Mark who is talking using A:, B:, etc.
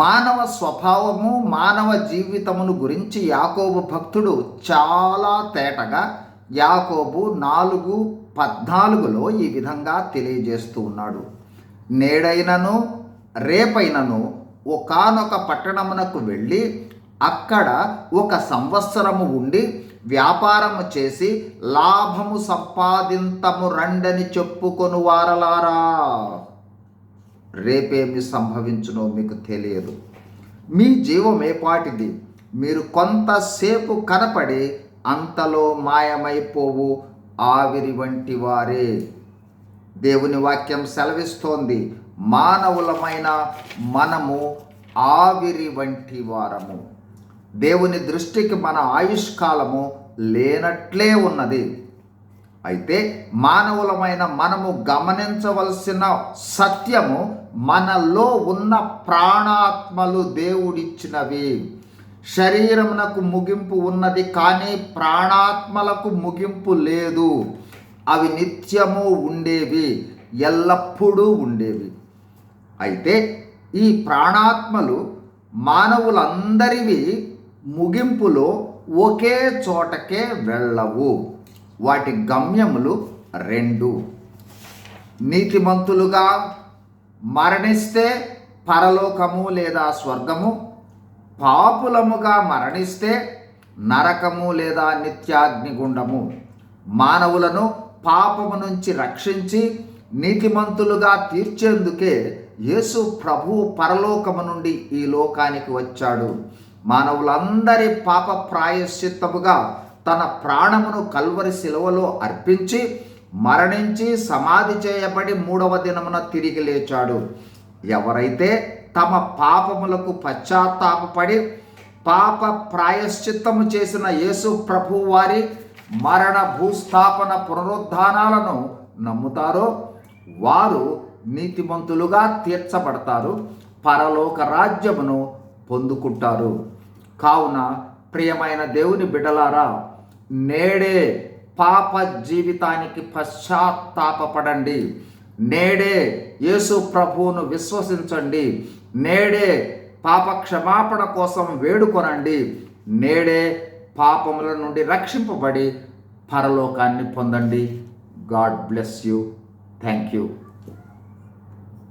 A: మానవ స్వభావము మానవ జీవితమును గురించి యాకోబు భక్తుడు చాలా తేటగా యాకోబు నాలుగు పద్నాలుగులో ఈ విధంగా తెలియజేస్తూ ఉన్నాడు. నేడైనను రేపైనను ఒకానొక పట్టణమునకు వెళ్ళి అక్కడ ఒక సంవత్సరము ఉండి వ్యాపారము చేసి లాభము సంపాదింతము రండని చెప్పుకొను వారలారా రేపేమి సంభవించునో మీకు తెలియదు. మీ జీవం ఏపాటిది. మీరు కొంతసేపు కనపడి అంతలో మాయమైపోవు ఆవిరి వంటి వారే. దేవుని వాక్యం సెలవిస్తోంది. మానవులమైన మనము ఆవిరి వంటి వారము. దేవుని దృష్టికి మన ఆయుష్కాలము లేనట్లే ఉన్నది. అయితే మానవులమైన మనము గమనించవలసిన సత్యము మనలో ఉన్న ప్రాణాత్మలు దేవుడిచ్చినవి. శరీరమునకు ముగింపు ఉన్నది కానీ ప్రాణాత్మలకు ముగింపు లేదు. అవి నిత్యము ఉండేవి ఎల్లప్పుడూ ఉండేవి. అయితే ఈ ప్రాణాత్మలు మానవులందరివి ముగింపులో ఒకే చోటకే వెళ్ళవు. వాటి గమ్యములు రెండు. నీతిమంతులుగా మరణిస్తే పరలోకము లేదా స్వర్గము పాపులముగా మరణిస్తే నరకము లేదా నిత్యాగ్నిగుండము. మానవులను పాపము నుంచి రక్షించి నీతిమంతులుగా తీర్చేందుకే యేసు ప్రభు పరలోకము నుండి ఈ లోకానికి వచ్చాడు. మానవులందరి పాప ప్రాయశ్చిత్తముగా తన ప్రాణమును కల్వరి శిలువలో అర్పించి మరణించి సమాధి చేయబడి మూడవ దినమున తిరిగి లేచాడు. ఎవరైతే తమ పాపములకు పశ్చాత్తాపపడి పాప ప్రాయశ్చిత్తము చేసిన యేసు ప్రభు వారి మరణ భూస్థాపన పునరుద్ధానాలను నమ్ముతారో వారు నీతిమంతులుగా తీర్చబడతారు పరలోక రాజ్యమును పొందుకుంటారు. కావున ప్రియమైన దేవుని బిడలారా నేడే పాప జీవితానికి పశ్చాత్తాపపడండి. నేడే యేసు ప్రభువును విశ్వసించండి. నేడే పాప క్షమాపణ కోసం వేడుకొనండి. నేడే పాపముల నుండి రక్షింపబడి పరలోకాన్ని పొందండి. God bless you. Thank you